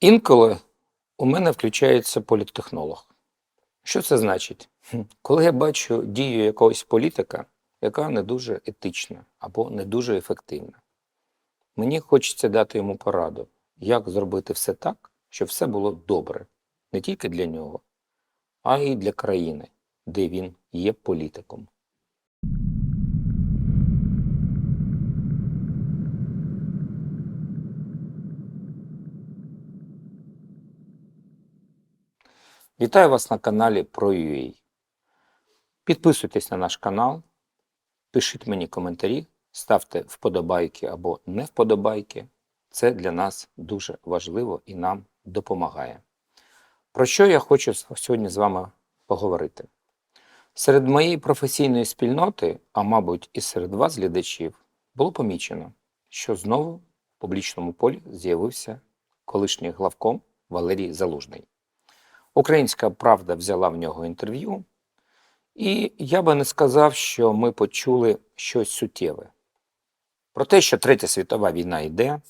Інколи у мене включається політтехнолог. Що це значить? Коли я бачу дію якогось політика, яка не дуже етична або не дуже ефективна, мені хочеться дати йому пораду, як зробити все так, щоб все було добре не тільки для нього, а й для країни, де він є політиком. Вітаю вас на каналі ProUA. Підписуйтесь на наш канал, пишіть мені коментарі, ставте вподобайки або не вподобайки. Це для нас дуже важливо і нам допомагає. Про що я хочу сьогодні з вами поговорити? Серед моєї професійної спільноти, а мабуть, і серед вас, глядачів, було помічено, що знову в публічному полі з'явився колишній главком Валерій Залужний. Українська правда взяла в нього інтерв'ю, і я би не сказав, що ми почули щось суттєве. Про те, що Третя світова війна йде,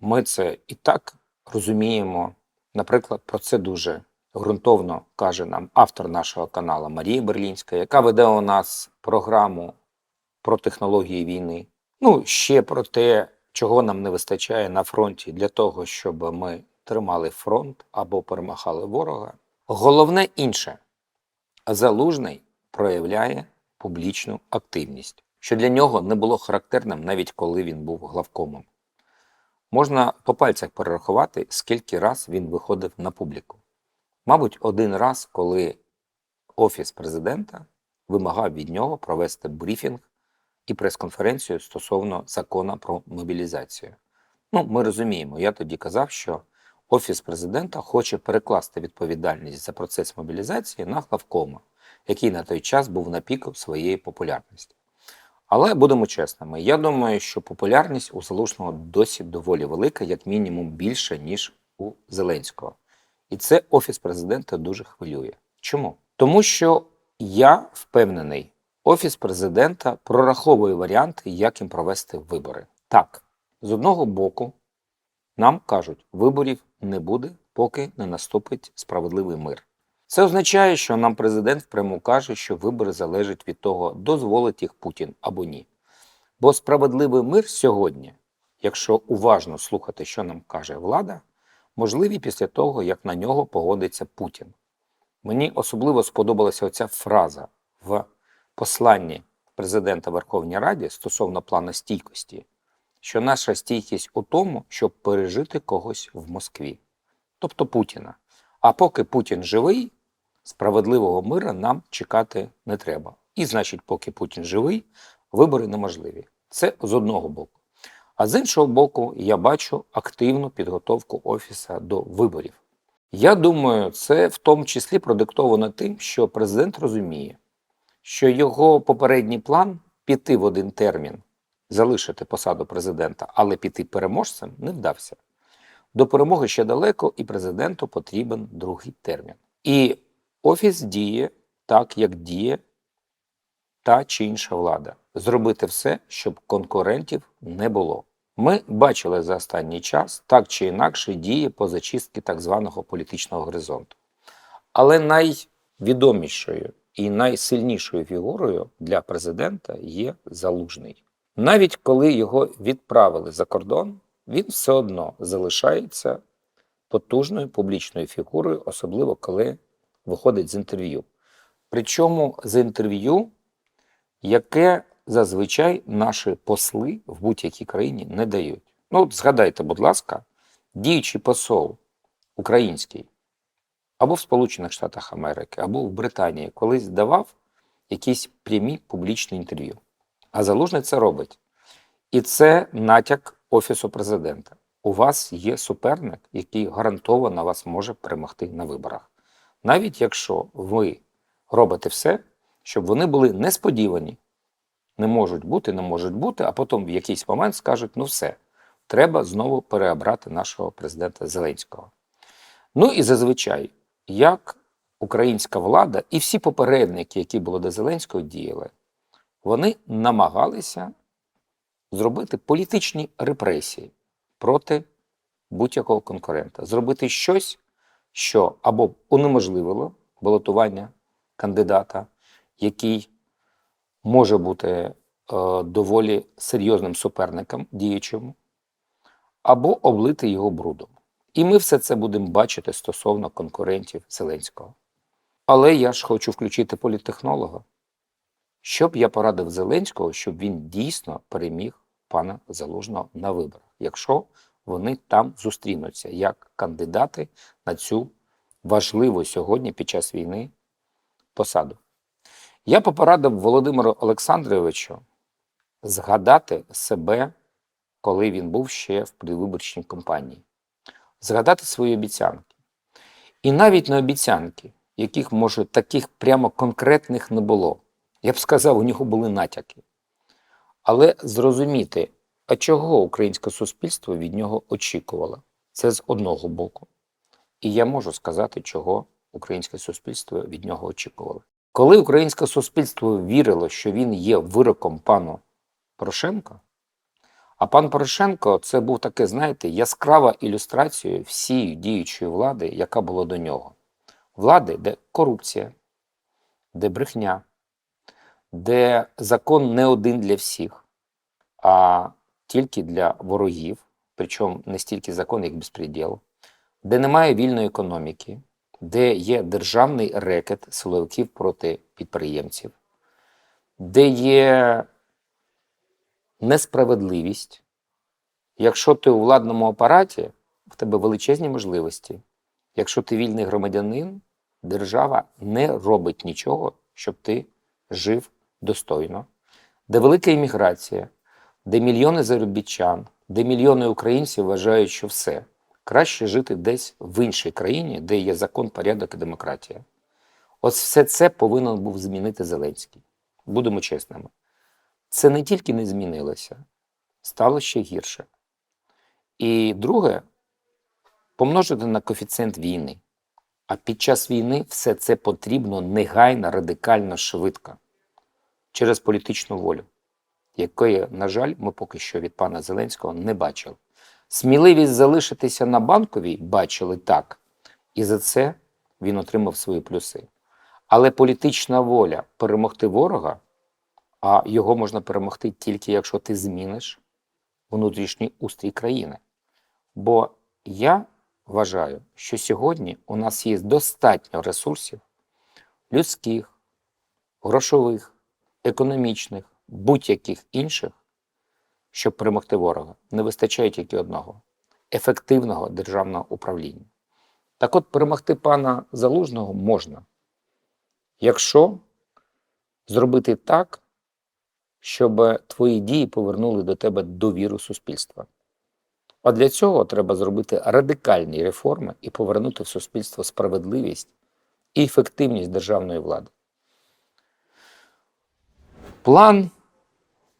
ми це і так розуміємо. Наприклад, про це дуже ґрунтовно каже нам автор нашого каналу Марія Берлінська, яка веде у нас програму про технології війни. Ну, ще про те, чого нам не вистачає на фронті для того, щоб ми тримали фронт або перемагали ворога. Головне інше. Залужний проявляє публічну активність, що для нього не було характерним навіть коли він був главкомом. Можна по пальцях перерахувати, скільки раз він виходив на публіку. Мабуть, один раз, коли Офіс президента вимагав від нього провести брифінг і прес-конференцію стосовно закону про мобілізацію. Ну, ми розуміємо, я тоді казав, що Офіс президента хоче перекласти відповідальність за процес мобілізації на главкома, який на той час був на піку своєї популярності. Але будемо чесними, я думаю, що популярність у Залужного досі доволі велика, як мінімум більше, ніж у Зеленського. І це Офіс президента дуже хвилює. Чому? Тому що я впевнений, Офіс президента прораховує варіанти, як їм провести вибори. Так, з одного боку, нам кажуть, виборів не буде, поки не наступить справедливий мир. Це означає, що нам президент впряму каже, що вибори залежать від того, дозволить їх Путін або ні. Бо справедливий мир сьогодні, якщо уважно слухати, що нам каже влада, можливий після того, як на нього погодиться Путін. Мені особливо сподобалася оця фраза в посланні президента Верховній Раді стосовно плану стійкості, що наша стійкість у тому, щоб пережити когось в Москві, тобто Путіна. А поки Путін живий, справедливого мира нам чекати не треба. І значить, поки Путін живий, вибори неможливі. Це з одного боку. А з іншого боку, я бачу активну підготовку офіса до виборів. Я думаю, це в тому числі продиктовано тим, що президент розуміє, що його попередній план піти в один термін, залишити посаду президента, але піти переможцем не вдався. До перемоги ще далеко, і президенту потрібен другий термін. І офіс діє так, як діє та чи інша влада. Зробити все, щоб конкурентів не було. Ми бачили за останній час так чи інакше дії по зачистки так званого політичного горизонту. Але найвідомішою і найсильнішою фігурою для президента є залужний. Навіть коли його відправили за кордон, він все одно залишається потужною публічною фігурою, особливо коли виходить з інтерв'ю. Причому з інтерв'ю, яке зазвичай наші посли в будь-якій країні не дають. Ну, от згадайте, будь ласка, діючий посол український або в Сполучених Штатах Америки, або в Британії колись давав якісь прямі публічні інтерв'ю. А залужний це робить. І це натяк Офісу президента. У вас є суперник, який гарантовано вас може перемогти на виборах. Навіть якщо ви робите все, щоб вони були несподівані, не можуть бути, не можуть бути, а потім в якийсь момент скажуть: ну все, треба знову переобрати нашого президента Зеленського. Ну і зазвичай, як українська влада і всі попередники, які були до Зеленського, діяли, вони намагалися зробити політичні репресії проти будь-якого конкурента. Зробити щось, що або унеможливило балотування кандидата, який може бути е, доволі серйозним суперником діючому, або облити його брудом. І ми все це будемо бачити стосовно конкурентів Зеленського. Але я ж хочу включити політтехнолога. Що б я порадив Зеленського, щоб він дійсно переміг пана Залужного на виборах, якщо вони там зустрінуться як кандидати на цю важливу сьогодні під час війни посаду. Я порадив Володимиру Олександровичу згадати себе, коли він був ще в предвиборчій кампанії, згадати свої обіцянки. І навіть не обіцянки, яких, може, таких прямо конкретних не було. Я б сказав, у нього були натяки. Але зрозуміти, а чого українське суспільство від нього очікувало, це з одного боку. І я можу сказати, чого українське суспільство від нього очікувало. Коли українське суспільство вірило, що він є вироком пану Порошенка, а пан Порошенко це був таке, знаєте, яскрава ілюстрація всієї діючої влади, яка була до нього. Влади, де корупція, де брехня, де закон не один для всіх, а тільки для ворогів, причому не стільки закон, як безпреділ, де немає вільної економіки, де є державний рекет силовиків проти підприємців, де є несправедливість. Якщо ти у владному апараті, в тебе величезні можливості. Якщо ти вільний громадянин, держава не робить нічого, щоб ти жив достойно, де велика імміграція, де мільйони заробітчан, де мільйони українців вважають, що все краще жити десь в іншій країні, де є закон, порядок і демократія. Ось все це повинен був змінити Зеленський. Будемо чесними. Це не тільки не змінилося, стало ще гірше. І друге, помножити на коефіцієнт війни. А під час війни все це потрібно негайно, радикально, швидко, через політичну волю, якої, на жаль, ми поки що від пана Зеленського не бачили. Сміливість залишитися на банковій бачили так, і за це він отримав свої плюси. Але політична воля перемогти ворога, а його можна перемогти тільки якщо ти зміниш внутрішній устрій країни. Бо я вважаю, що сьогодні у нас є достатньо ресурсів людських, грошових, економічних, будь-яких інших, щоб перемогти ворога. Не вистачає тільки одного ефективного державного управління. Так от перемогти пана Залужного можна, якщо зробити так, щоб твої дії повернули до тебе довіру суспільства. А для цього треба зробити радикальні реформи і повернути в суспільство справедливість і ефективність державної влади. План,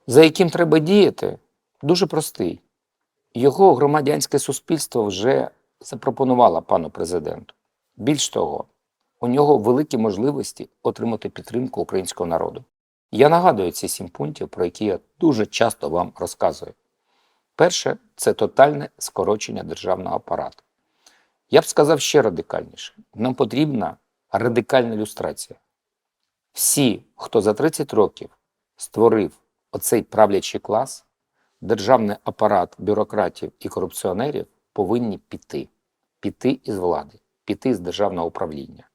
за яким треба діяти, дуже простий. Його громадянське суспільство вже запропонувало пану президенту. Більш того, у нього великі можливості отримати підтримку українського народу. Я нагадую ці сім пунктів, про які я дуже часто вам розказую. Перше це тотальне скорочення державного апарату. Я б сказав ще радикальніше: нам потрібна радикальна люстрація. Всі, хто за 30 років створив оцей правлячий клас, державний апарат бюрократів і корупціонерів, повинні піти, піти із влади, піти з державного управління.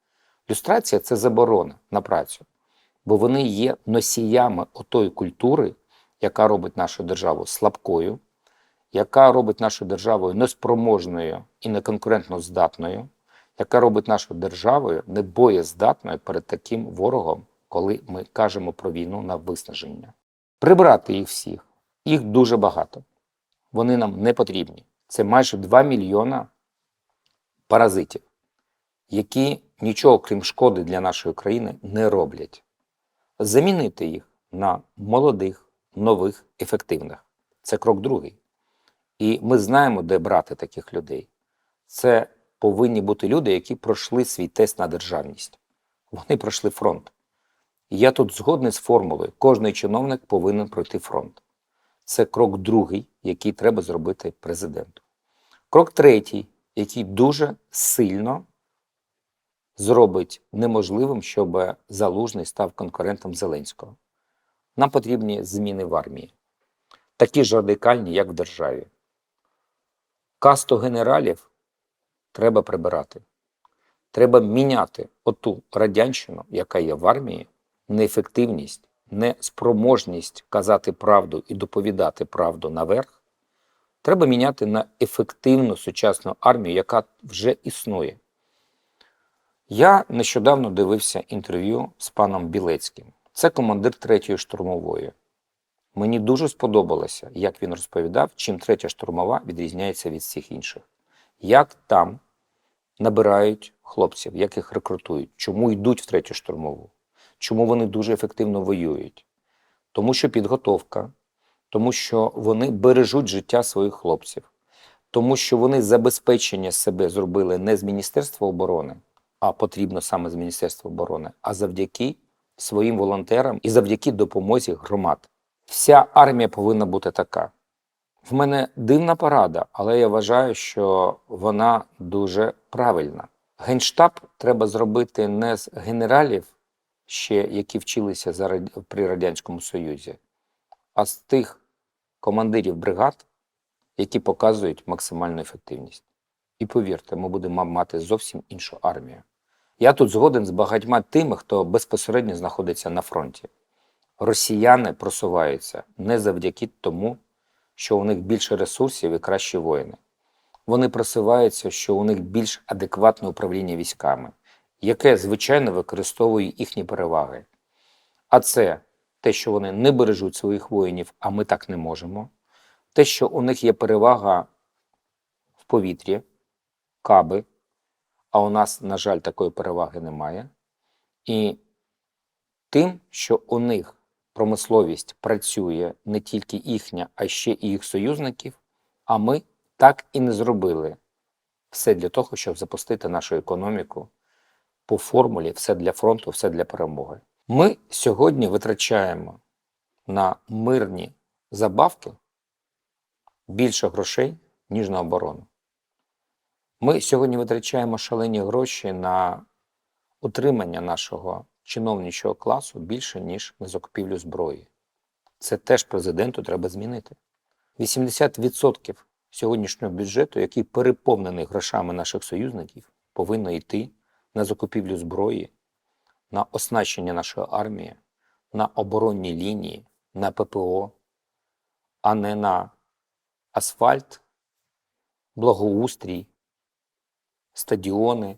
Люстрація це заборона на працю, бо вони є носіями отої культури, яка робить нашу державу слабкою яка робить нашу державою неспроможною і неконкурентно здатною, яка робить нашу державою небоєздатною перед таким ворогом, коли ми кажемо про війну на виснаження. Прибрати їх всіх, їх дуже багато. Вони нам не потрібні. Це майже 2 мільйона паразитів, які нічого крім шкоди для нашої країни не роблять. Замінити їх на молодих, нових, ефективних. Це крок другий. І ми знаємо, де брати таких людей. Це повинні бути люди, які пройшли свій тест на державність. Вони пройшли фронт. Я тут згодний з формулою: кожний чиновник повинен пройти фронт. Це крок другий, який треба зробити президенту. Крок третій, який дуже сильно зробить неможливим, щоб Залужний став конкурентом Зеленського. Нам потрібні зміни в армії, такі ж радикальні, як в державі. Касту генералів треба прибирати. Треба міняти оту радянщину, яка є в армії, неефективність, неспроможність казати правду і доповідати правду наверх. Треба міняти на ефективну сучасну армію, яка вже існує. Я нещодавно дивився інтерв'ю з паном Білецьким. Це командир третьої штурмової. Мені дуже сподобалося, як він розповідав, чим третя штурмова відрізняється від всіх інших. Як там набирають хлопців, як їх рекрутують, чому йдуть в третю штурмову, чому вони дуже ефективно воюють. Тому що підготовка, тому що вони бережуть життя своїх хлопців, тому що вони забезпечення себе зробили не з Міністерства оборони, а потрібно саме з Міністерства оборони, а завдяки своїм волонтерам і завдяки допомозі громад. Вся армія повинна бути така. В мене дивна порада, але я вважаю, що вона дуже правильна. Генштаб треба зробити не з генералів, ще які вчилися за при Радянському Союзі, а з тих командирів бригад, які показують максимальну ефективність. І повірте, ми будемо мати зовсім іншу армію. Я тут згоден з багатьма тими, хто безпосередньо знаходиться на фронті. Росіяни просуваються не завдяки тому, що у них більше ресурсів і кращі воїни. Вони просуваються, що у них більш адекватне управління військами, яке, звичайно, використовує їхні переваги. А це те, що вони не бережуть своїх воїнів, а ми так не можемо. Те, що у них є перевага в повітрі, каби, а у нас, на жаль, такої переваги немає. І тим, що у них промисловість працює не тільки їхня, а ще і їх союзників, а ми так і не зробили все для того, щоб запустити нашу економіку по формулі все для фронту, все для перемоги. Ми сьогодні витрачаємо на мирні забавки більше грошей, ніж на оборону. Ми сьогодні витрачаємо шалені гроші на утримання нашого чиновничого класу більше, ніж на закупівлю зброї. Це теж президенту треба змінити. 80% сьогоднішнього бюджету, який переповнений грошами наших союзників, повинно йти на закупівлю зброї, на оснащення нашої армії, на оборонні лінії, на ППО, а не на асфальт, благоустрій, стадіони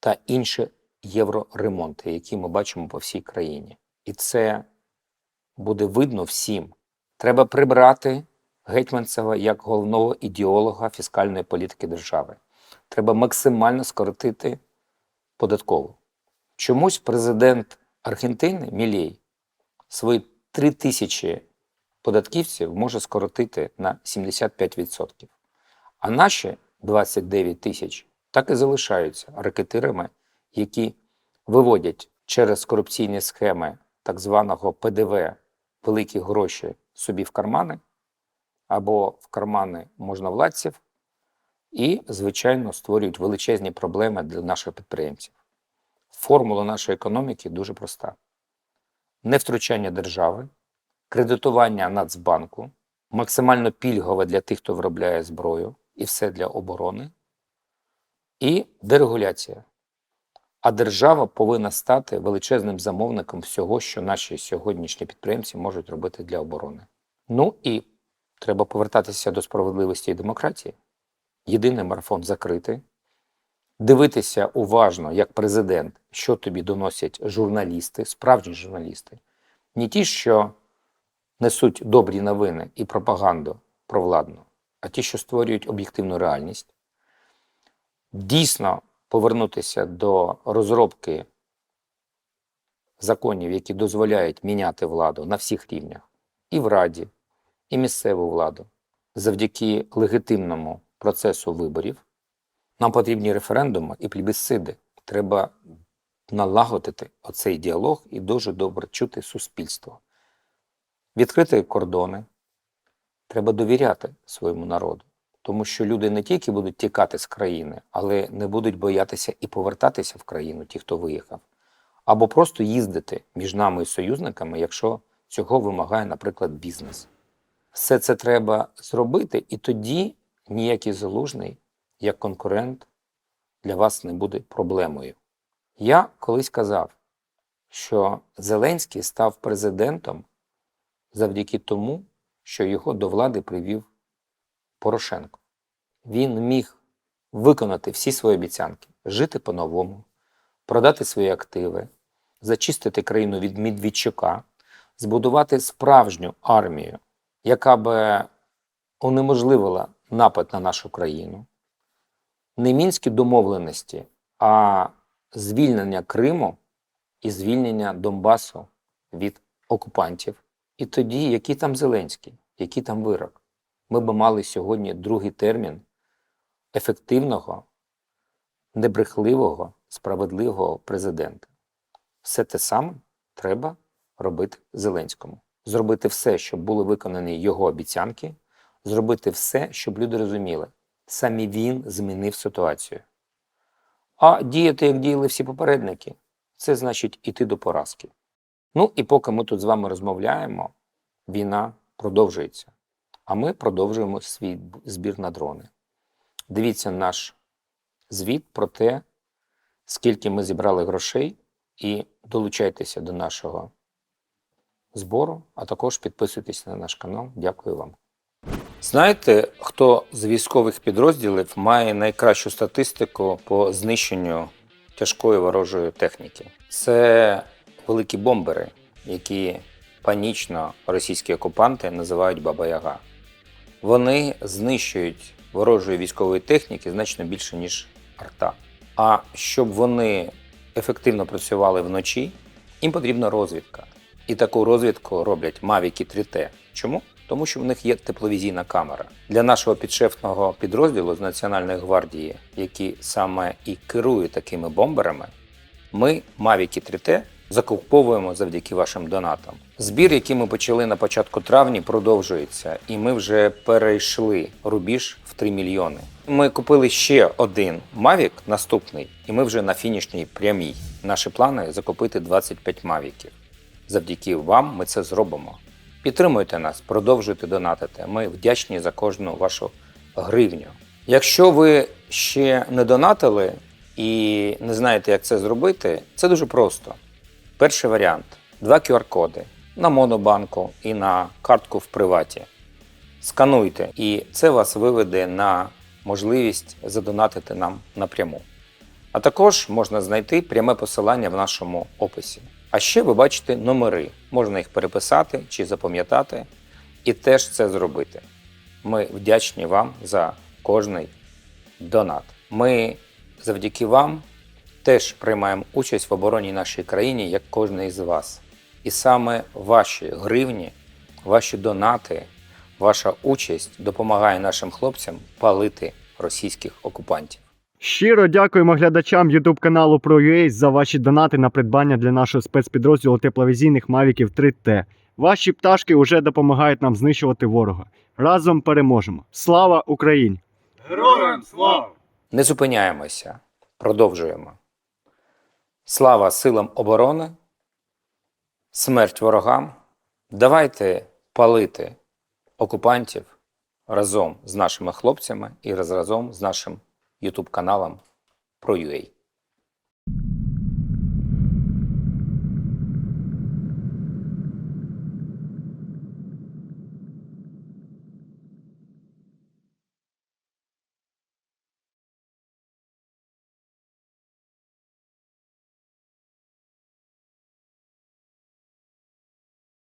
та інші євроремонти, які ми бачимо по всій країні. І це буде видно всім. Треба прибрати Гетьманцева як головного ідеолога фіскальної політики держави. Треба максимально скоротити податкову. Чомусь президент Аргентини Мілей свої 3 тисячі податківців може скоротити на 75%. А наші 29 тисяч так і залишаються ракетирами, які виводять через корупційні схеми так званого ПДВ великі гроші собі в кармани або в кармани можновладців, і, звичайно, створюють величезні проблеми для наших підприємців. Формула нашої економіки дуже проста: невтручання держави, кредитування Нацбанку, максимально пільгове для тих, хто виробляє зброю, і все для оборони, і дерегуляція. А держава повинна стати величезним замовником всього, що наші сьогоднішні підприємці можуть робити для оборони. Ну і треба повертатися до справедливості і демократії. Єдиний марафон закритий. Дивитися уважно, як президент, що тобі доносять журналісти, справжні журналісти, не ті, що несуть добрі новини і пропаганду провладну, а ті, що створюють об'єктивну реальність. Дійсно повернутися до розробки законів, які дозволяють міняти владу на всіх рівнях, і в Раді, і місцеву владу, завдяки легітимному процесу виборів. Нам потрібні референдуми і плебісциди. Треба налагодити оцей діалог і дуже добре чути суспільство. Відкрити кордони. Треба довіряти своєму народу. Тому що люди не тільки будуть тікати з країни, але не будуть боятися і повертатися в країну, ті, хто виїхав, або просто їздити між нами і союзниками, якщо цього вимагає, наприклад, бізнес. Все це треба зробити, і тоді ніякий залужний як конкурент для вас не буде проблемою. Я колись казав, що Зеленський став президентом завдяки тому, що його до влади привів Порошенко. Він міг виконати всі свої обіцянки, жити по-новому, продати свої активи, зачистити країну від Медведчука, збудувати справжню армію, яка би унеможливила напад на нашу країну. Не мінські домовленості, а звільнення Криму і звільнення Донбасу від окупантів. І тоді, який там Зеленський, який там вирок? Ми б мали сьогодні другий термін ефективного, небрехливого, справедливого президента. Все те саме треба робити Зеленському. Зробити все, щоб були виконані його обіцянки, зробити все, щоб люди розуміли, саме він змінив ситуацію. А діяти, як діяли всі попередники, це значить іти до поразки. Ну і поки ми тут з вами розмовляємо, війна продовжується. А ми продовжуємо свій збір на дрони. Дивіться наш звіт про те, скільки ми зібрали грошей, і долучайтеся до нашого збору, а також підписуйтесь на наш канал. Дякую вам. Знаєте, хто з військових підрозділів має найкращу статистику по знищенню тяжкої ворожої техніки? Це великі бомбери, які панічно російські окупанти називають Баба Яга. Вони знищують ворожої військової техніки значно більше, ніж арта. А щоб вони ефективно працювали вночі, їм потрібна розвідка. І таку розвідку роблять Mavic 3T. Чому? Тому що в них є тепловізійна камера. Для нашого підшефного підрозділу з Національної гвардії, які саме і керують такими бомберами, ми Mavic 3T закуповуємо завдяки вашим донатам. Збір, який ми почали на початку травня, продовжується, і ми вже перейшли рубіж в 3 мільйони. Ми купили ще один Mavic, наступний, і ми вже на фінішній прямій. Наші плани закупити 25 Мавіків. Завдяки вам ми це зробимо. Підтримуйте нас, продовжуйте донатити. Ми вдячні за кожну вашу гривню. Якщо ви ще не донатили і не знаєте, як це зробити, це дуже просто. Перший варіант: два QR-коди на монобанку і на картку в приваті. Скануйте, і це вас виведе на можливість задонатити нам напряму. А також можна знайти пряме посилання в нашому описі. А ще ви бачите номери, можна їх переписати чи запам'ятати, і теж це зробити. Ми вдячні вам за кожний донат. Ми завдяки вам теж приймаємо участь в обороні нашої країни, як кожен із вас. І саме ваші гривні, ваші донати, ваша участь допомагає нашим хлопцям палити російських окупантів. Щиро дякуємо глядачам YouTube каналу ProUA за ваші донати на придбання для нашого спецпідрозділу тепловізійних Мавіків 3T. Ваші пташки вже допомагають нам знищувати ворога. Разом переможемо. Слава Україні! Героям слава! Не зупиняємося, продовжуємо. Слава силам оборони, смерть ворогам. Давайте палити окупантів разом з нашими хлопцями і разом з нашим YouTube каналом про UA.